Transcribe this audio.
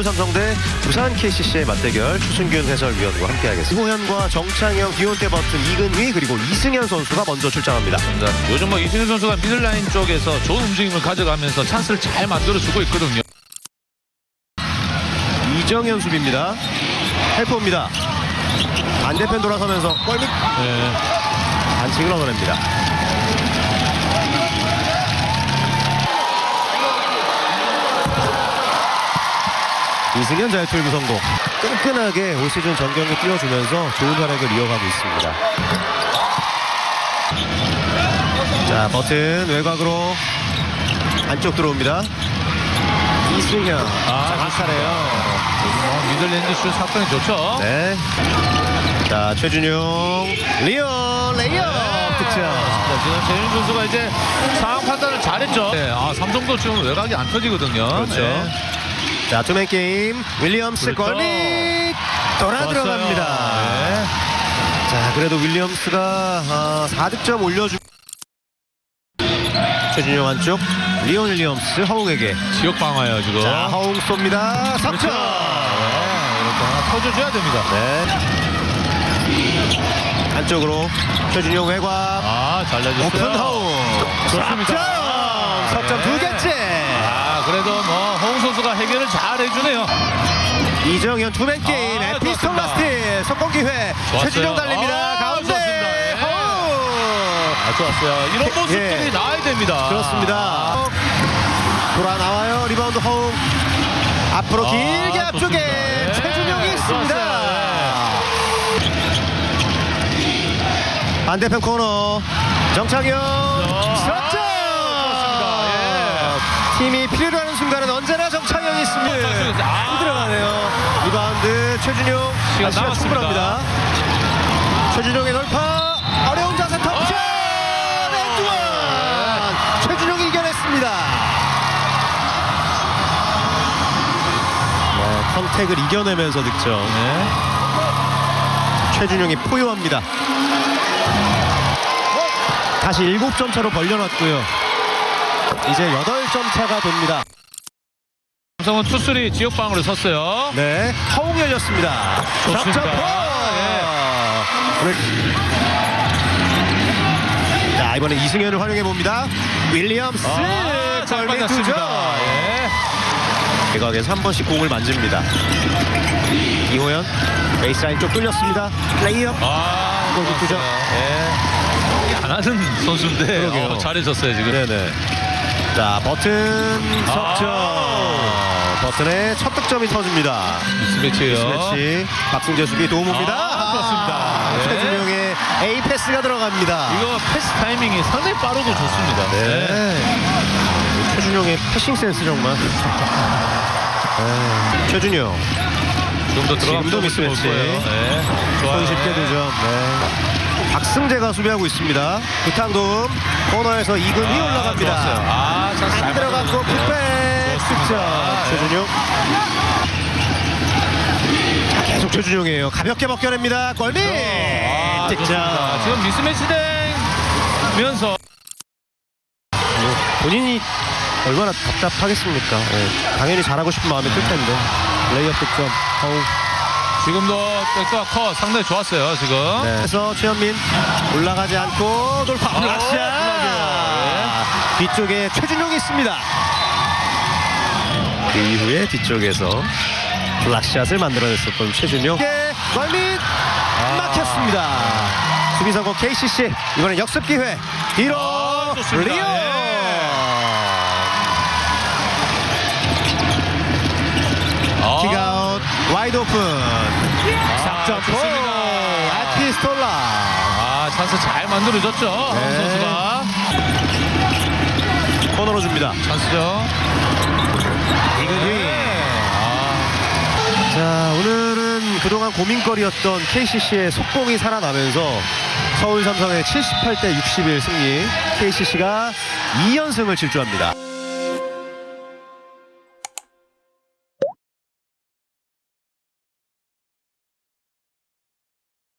서울 삼성 대 부산 KCC의 맞대결 추승균 해설위원과 함께하겠습니다. 이호현과 정창영, 기온대 버튼 이근휘 그리고 이승현 선수가 먼저 출장합니다. 네, 요즘 뭐 이승현 선수가 미들라인 쪽에서 좋은 움직임을 가져가면서 찬스를 잘 만들어주고 있거든요. 이정현 수비입니다. 헬퍼입니다. 반대편 돌아서면서 골밑 네. 반칙을 얻어냅니다. 이승현 자유투 성공. 끈끈하게 올 시즌 전 경기 뛰어주면서 좋은 활약을 이어가고 있습니다. 자 버튼 외곽으로 안쪽 들어옵니다. 이승현 아, 박살해요. 뭐 미들랜드 슛 사건이 좋죠. 네. 자 최준용 리온 레이업 득점. 자, 지금 재윤 선수가 이제 상황 판단을 잘했죠. 네, 아, 삼성도 지금 외곽이 안 터지거든요. 그렇죠. 네. 자 투맨 게임 윌리엄스 그렇죠. 골밑 돌아 좋았어요. 들어갑니다. 네. 자 그래도 윌리엄스가 아, 4득점 올려주. 최준용 한쪽 리온 윌리엄스 허웅에게 지역 방어예요 지금. 자 허웅 쏩니다 석점. 그렇죠. 네, 이렇게 하나 터져줘야 됩니다. 네. 안쪽으로 최준용 외곽 아, 잘 내줬어요. 오픈 허웅 좋습니다. 석점 석점 두 네. 개째. 잘 해주네요. 이정현 투맨 게임 아, 에피스톤 좋았습니다. 라스트 성공 기회 좋았어요. 최준용 달립니다 아, 가운데 좋았습니다. 예. 허웅. 아, 좋았어요. 이런 모습들이 예. 나와야 됩니다. 그렇습니다 돌아 나와요 리바운드 허웅 앞으로 아, 길게 앞쪽에 좋습니다. 예. 최준용이 있습니다 좋았어요. 반대편 코너 정창현 아, 석점 팀이 필요로 하는 순간은 언제나 정창현이 있습니다. 아. 안 들어가네요. 리바운드 최준용. 시간 아, 남았습니다. 충분합니다. 최준용의 돌파. 어려운 자세 탑점 아. 엔드원. 최준용이 이겨냈습니다. 네, 컨택을 이겨내면서 득점. 네. 최준용이 포효합니다. 다시 7점 차로 벌려놨고요 이제 8점 차가 됩니다 삼성은 투수리 지역 방으로 섰어요. 네 허웅 열렸습니다 좋습니다. 석점 오늘 자 이번에 이승현을 활용해 봅니다 윌리엄스 아, 잘 받았습니다. 두점 예. 대각에서 한 번씩 공을 만집니다 이호연 베이스라인 쪽 뚫렸습니다 레이업 아, 두 점. 예. 안 하는 선수인데. 어, 잘해줬어요 지금. 네네 자 버튼 석점 아. 버튼의 첫 득점이 터집니다 미스매치예요. 매치 박승재 수비 도움입니다 아, 그렇습니다. 네. 최준용의 A 패스가 들어갑니다 이거 패스 타이밍이 상당히 빠르고 좋습니다. 네. 최준용의 패싱 센스 정말 네. 최준용 지금도 들어가면 지금도 볼 미스매치. 거예요. 네. 좋아요. 손 쉽게 두점 네. 박승재가 수비하고 있습니다. 부탕 도움 코너에서 이근이 아, 올라갑니다. 좋았어요. 아, 안잘 들어갔고. 풋백. 득점. 네. 최준용. 자, 계속 최준용이에요. 가볍게 벗겨냅니다. 골밑! 아, 득점. 좋습니다. 지금 미스매치 되면서. 뭐, 본인이 얼마나 답답하겠습니까? 예, 당연히 잘하고 싶은 마음이 클 텐데. 레이업 득점. 어우. 지금도 백도와 컷 상당히 좋았어요 지금. 네. 그래서 최현민 올라가지 않고 돌파 아, 블락샷 블락이에요. 뒤쪽에 최준용이 있습니다 그 이후에 뒤쪽에서 블락샷을 만들어냈었던 최준용 골밑 아. 막혔습니다 수비 성공 KCC 이번엔 역습 기회 뒤로 아, 좋습니다. 리오 예. 와이드 오픈. sak점 포 좋습니다. 아피스톨라. 아 찬스 잘 만들어줬죠 네. 황 선수가. 코너로 줍니다. 찬스죠. 이근휘. 아, 자 오늘은 그동안 고민거리였던 KCC의 속공이 살아나면서 서울 삼성의 78대 61 승리. KCC가 2연승을 질주합니다